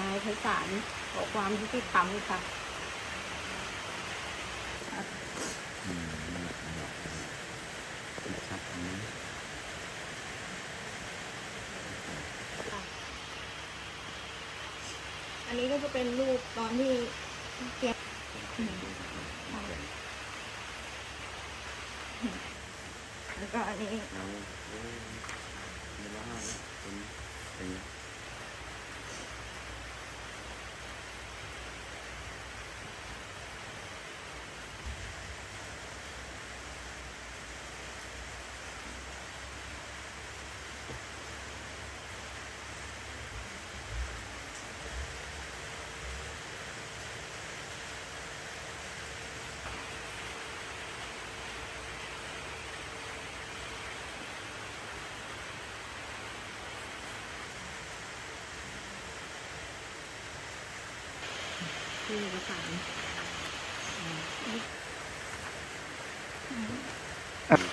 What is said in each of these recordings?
นายไพศาลขอความยุติธรรมค่ะ อืมนั่นแหละนั่นแหละชัดอันนี้อันนี้ก็จะเป็นรูปตอนที่เก็บแล้วก็อันนี้ เอาโอ้ยไม่ว่าแล้วเป็นเป็น ที่เอกสาร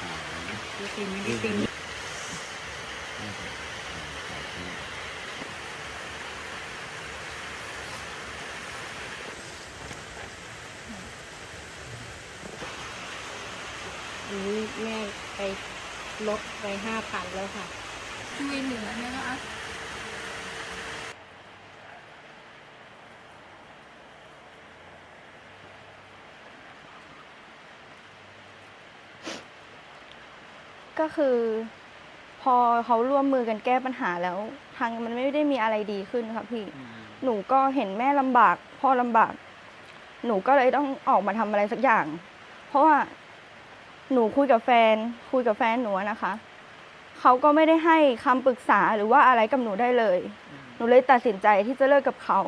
ข่าวนะดูจริงไม่ได้จริงน่าจะข่าวที่อันนี้แม่ไปลดไปห้าพันแล้วค่ะช่วยเหลือนะคะ ก็คือ พอเขาร่วมมือกันแก้ปัญหาแล้ว ทางมันไม่ได้มีอะไรดีขึ้นค่ะพี่อืมหนูก็เห็นแม่ลำบาก พ่อลำบาก หนูก็เลยต้องออกมาทำอะไรสักอย่าง เพราะว่า หนูคุยกับแฟน คุยกับแฟนหนูอะนะคะ เขาก็ไม่ได้ให้คำปรึกษาหรือว่าอะไรกับหนูได้เลย หนูเลยตัดสินใจที่จะเลิกกับเขา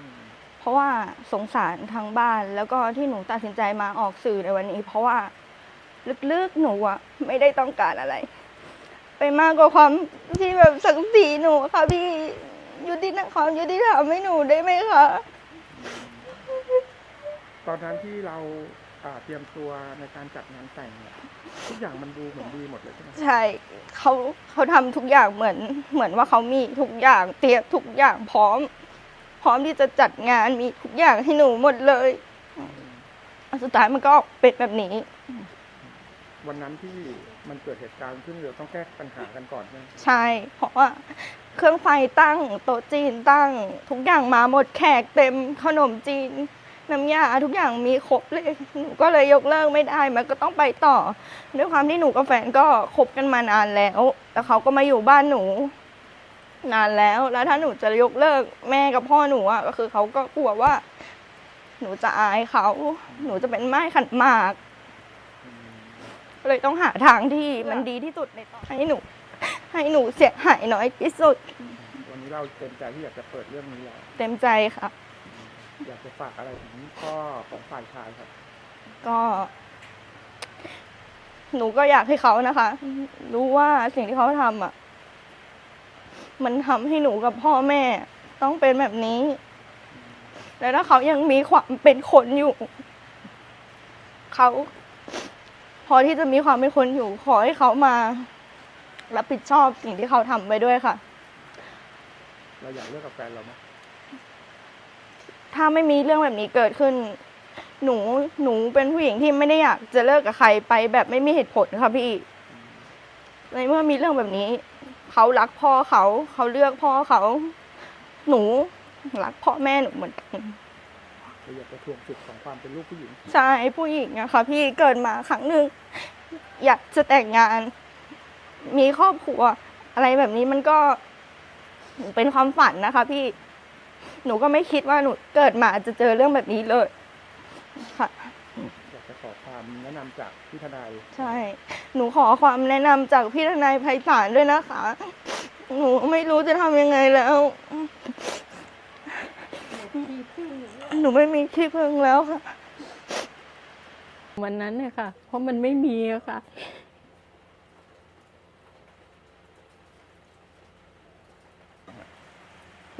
อืมเพราะว่าสงสารทางบ้านแล้วก็ที่หนูตัดสินใจมาออกสื่อในวันนี้ เพราะว่า ลึกๆหนูอะไม่ได้ต้องการอะไร ไปมากกว่าความที่แบบศักดิ์ศรีหนูค่ะพี่ยุติธรรมความยุติธรรมให้หนูได้ไหมคะตอนนั้นที่เราอ่าเตรียมตัวในการจัดงานแต่งเนี่ยทุกอย่างมันดูเหมือนดีหมดเลยใช่ไหมใช่เขาเขาทำทุกอย่างเหมือน เหมือนว่าเขามีทุกอย่างเตรียมทุกอย่างพร้อม พร้อมที่จะจัดงานมีทุกอย่างให้หนูหมดเลย สุดท้ายมันก็ออกเป็นแบบนี้ วันนั้นที่มันเกิดเหตุการณ์ขึ้นเราต้องแก้ปัญหากันก่อนใช่ไหมใช่ เพราะว่าเครื่องไฟตั้งโต๊ะจีนตั้ง ทุกอย่างมาหมดแขกเต็มขนมจีนน้ำยาทุกอย่างมีครบเลยหนูก็เลยยกเลิกไม่ได้มันก็ต้องไปต่อ ด้วยความที่หนูกับแฟนก็คบกันมานานแล้วแล้วเขาก็มาอยู่บ้านหนู นานแล้วแล้วถ้าหนูจะยกเลิกแม่กับพ่อหนูอะก็คือเขาก็กลัวว่า หนูจะอายเขา หนูจะเป็นไม้ขันหมาก เลยต้องหาทางที่มันดีที่สุดในตอนให้หนู ให้หนูเสียหายน้อยที่สุด วันนี้เราเต็มใจที่อยากจะเปิดเรื่องนี้แล้วเต็มใจค่ะ อยากจะฝากอะไรถึงพ่อของฝ่ายชายครับ ก็ หนูก็อยากให้เขานะคะ รู้ว่าสิ่งที่เขาทำอะ มันทำให้หนูกับพ่อแม่ ต้องเป็นแบบนี้ แล้วถ้าเขายังมีความเป็นคนอยู่ เขา พอที่จะมีความเป็นคนอยู่ ขอให้เขามารับผิดชอบสิ่งที่เขาทำไปด้วยค่ะ เราอยากเลิกกับแฟนเราไหมถ้าไม่มีเรื่องแบบนี้เกิดขึ้น หนูหนูเป็นผู้หญิงที่ไม่ได้อยากจะเลิกกับใครไป แบบไม่มีเหตุผลค่ะพี่ในเมื่อมีเรื่องแบบนี้ เขารักพ่อเขา เขาเลือกพ่อเขา หนูรักพ่อแม่หนูเหมือนกัน เราอยากจะทวงสิทธิ์ของความเป็นลูกผู้หญิง ใช่ผู้หญิงอะค่ะพี่เกิดมาครั้งหนึ่งอยากจะแต่งงาน มีครอบครัว อะไรแบบนี้มันก็เป็นความฝันนะคะ พี่หนูก็ไม่คิดว่าหนูเกิดมาจะเจอเรื่องแบบนี้เลยค่ะอยากจะขอความแนะนำจากพี่ทนายใช่ หนูขอความแนะนำจากพี่ทนายไพศาลด้วยนะคะ หนูไม่รู้จะทำยังไงแล้ว หนูไม่มีที่พึ่งแล้วค่ะ วันนั้นเนี่ยค่ะ เพราะมันไม่มีอะค่ะ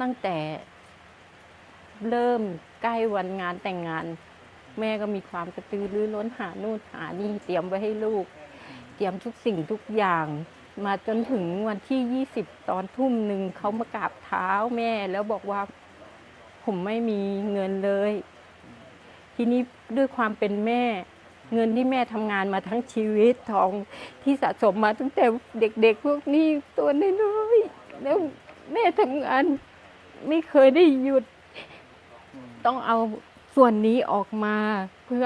ตั้งแต่เริ่มใกล้วันงานแต่งงาน แม่ก็มีความกระตือรือร้นหานู่นหานี่เตรียมไว้ให้ลูก เตรียมทุกสิ่งทุกอย่าง มาจนถึงวันที่ยี่สิบตอนทุ่มหนึ่งเขามากราบเท้าแม่แล้วบอกว่า ผมไม่มีเงินเลย ทีนี้ด้วยความเป็นแม่ เงินที่แม่ทำงานมาทั้งชีวิตทองที่สะสมมาตั้งแต่เด็ก ๆ พวกนี้ตัวน้อยๆแล้วแม่ทำงานไม่เคยได้หยุด ต้องเอาส่วนนี้ออกมา เพื่อ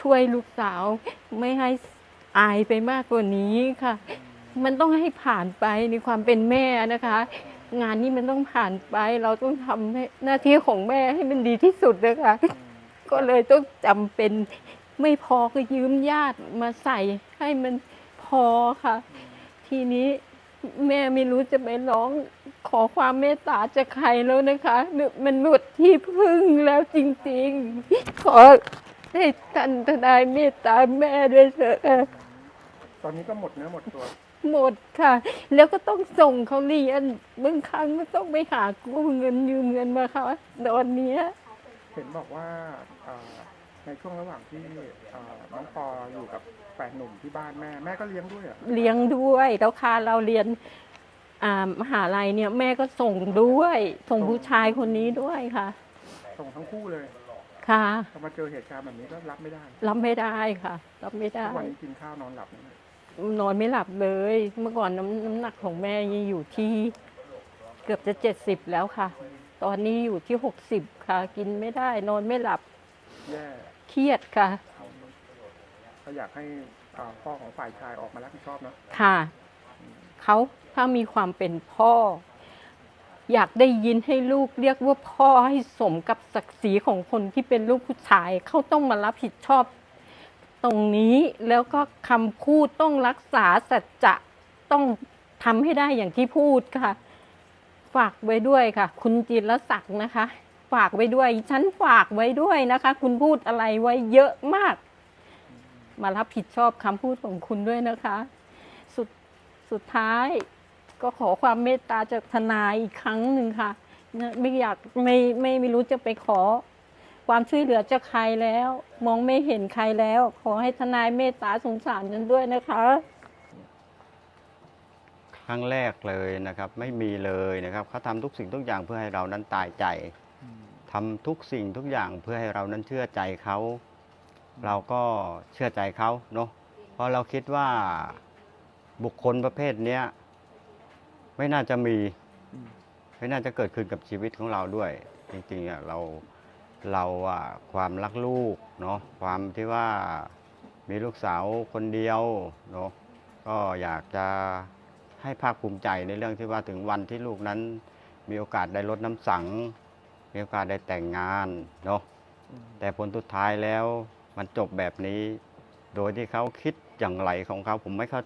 ช่วยลูกสาวไม่ให้อายไปมากกว่านี้ค่ะ มันต้องให้ผ่านไปในความเป็นแม่นะคะ งานนี้มันต้องผ่านไป เราต้องทำให้หน้าที่ของแม่ให้มันดีที่สุดนะคะ ก็เลยต้องจำเป็นไม่พอก็ยืมญาติมาใส่ให้มันพอค่ะ ทีนี้แม่ไม่รู้จะไปร้องขอความเมตตาจากใครแล้วนะคะเนี่ยมันหมดที่พึ่งแล้วจริงๆ ขอให้ท่านทนายเมตตาแม่ด้วยเถอะค่ะตอนนี้ก็หมดเนื้อหมดตัว หมดค่ะ แล้วก็ต้องส่งเขาเรียนบางครั้งก็ต้องไปหากู้เงินยืมเงินมาค่ะตอนเนี้ยเห็นบอกว่าเอ่อในช่วงระหว่างที่เอ่อน้องปออยู่กับแฟนหนุ่มที่บ้านแม่ แม่ก็เลี้ยงด้วยเหรอะเลี้ยงด้วยแล้วค่ะเราเรียนอ่ามหาลัยเนี่ยแม่ก็ส่งด้วย ส่งผู้ชายคนนี้ด้วยค่ะ ส่งทั้งคู่เลยค่ะพอมาเจอเหตุการณ์แบบนี้ก็รับไม่ได้รับไม่ได้ค่ะ รับไม่ได้ทุกวันนี้กินข้าวนอนหลับไหมน อนไม่หลับเลย เมื่อก่อนน้ำน้ำหนักของแม่ยังอยู่ที่เกือบจะเจ็ดสิบแล้วค่ะ ตอนนี้อยู่ที่หกสิบค่ะ กินไม่ได้ นอนไม่หลับแย่เครียดค่ะ ก็อยากให้เอ่อพ่อของฝ่ายชายออกมารับผิดชอบเนาะค่ะ เขาถ้ามีความเป็นพ่อ อยากได้ยินให้ลูกเรียกว่าพ่อให้สมกับศักดิ์ศรีของคนที่เป็นลูกผู้ชาย เขาต้องมารับผิดชอบ ตรงนี้แล้วก็คำพูดต้องรักษาสัจจะต้องทำให้ได้อย่างที่พูดค่ะ ฝากไว้ด้วยค่ะ คุณจิรศักดิ์นะคะ ฝากไว้ด้วยฉันฝากไว้ด้วยนะคะ คุณพูดอะไรไว้เยอะมาก มารับผิดชอบคำพูดของคุณด้วยนะคะ สุดสุดท้ายก็ขอความเมตตาจากทนายอีกครั้งหนึ่งค่ะนะไม่อยากไม่ไม่ไม่รู้จะไปขอ ความช่วยเหลือจากใครแล้ว มองไม่เห็นใครแล้ว ขอให้ทนายเมตตาสงสารฉันด้วยนะคะ ครั้งแรกเลยนะครับ ไม่มีเลยนะครับเขาทำทุกสิ่งทุกอย่างเพื่อให้เรานั้นตายใจทำทุกสิ่งทุกอย่างเพื่อให้เรานั้นเชื่อใจเขาเราก็เชื่อใจเขาเนาะเพราะเราคิดว่าบุคคลประเภทเนี้ยไม่น่าจะมี ไม่น่าจะเกิดขึ้นกับชีวิตของเราด้วย จริงๆอะเรา เราอะความรักลูกเนาะความที่ว่ามีลูกสาวคนเดียวเนาะก็อยากจะให้ภาคภูมิใจในเรื่องที่ว่าถึงวันที่ลูกนั้น มีโอกาสได้ลดน้ำสัง มีโอกาสได้แต่งงานเนาะอืมแต่ผลสุดท้ายแล้วมันจบแบบนี้ โดยที่เขาคิดอย่างไรของเขาผมไม่เข้า